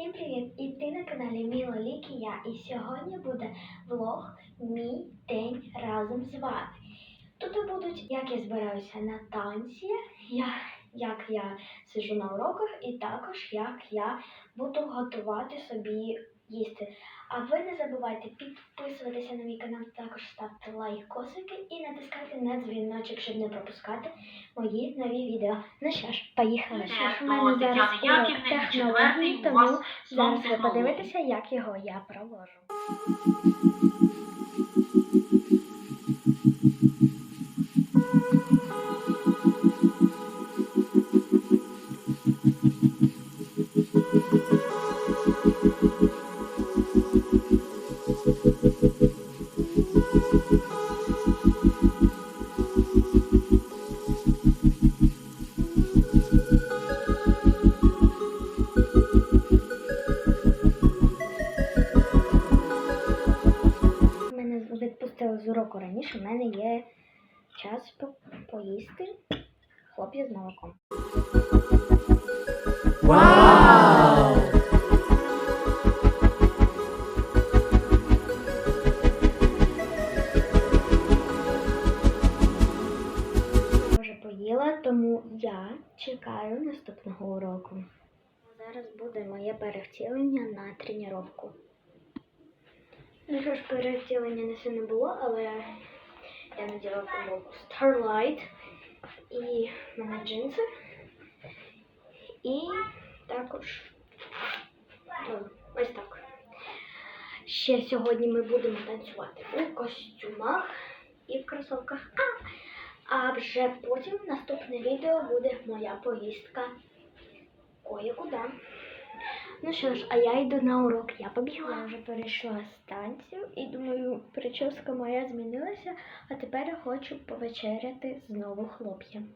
Всім привіт! І ти на каналі Міло Лік і я. І сьогодні буде влог Мій день разом з вами. Тут будуть, як я збираюся на танці, я, як я сижу на уроках, і також як я буду готувати собі їсти. А ви не забувайте підписуватися на мій канал, також ставте лайкосики і натискайте на дзвіночок, щоб не пропускати мої нові відео. Ну що ж, поїхали. Що ж, в мене зараз урок технології, тому зараз ви подивитеся, як його я провожу. Мене відпустили з уроку раніше, в мене є час по- поїсти хлоп'я з молоком. Вау! Вже тому я чекаю наступного уроку. Зараз буде моє перевтілення на тренування. Ну що ж, перевтілення не сильно було, але я наділа футболку Starlight і мене джинси. І також ну, ось так. Ще сьогодні ми будемо танцювати у костюмах і в кросовках. А, вже потім наступне відео буде моя поїздка кое-куди. Ну що ж, а я йду на урок, я побігла. Я вже перейшла станцію і думаю, прическа моя змінилася, а тепер я хочу повечеряти знову хлоп'ям.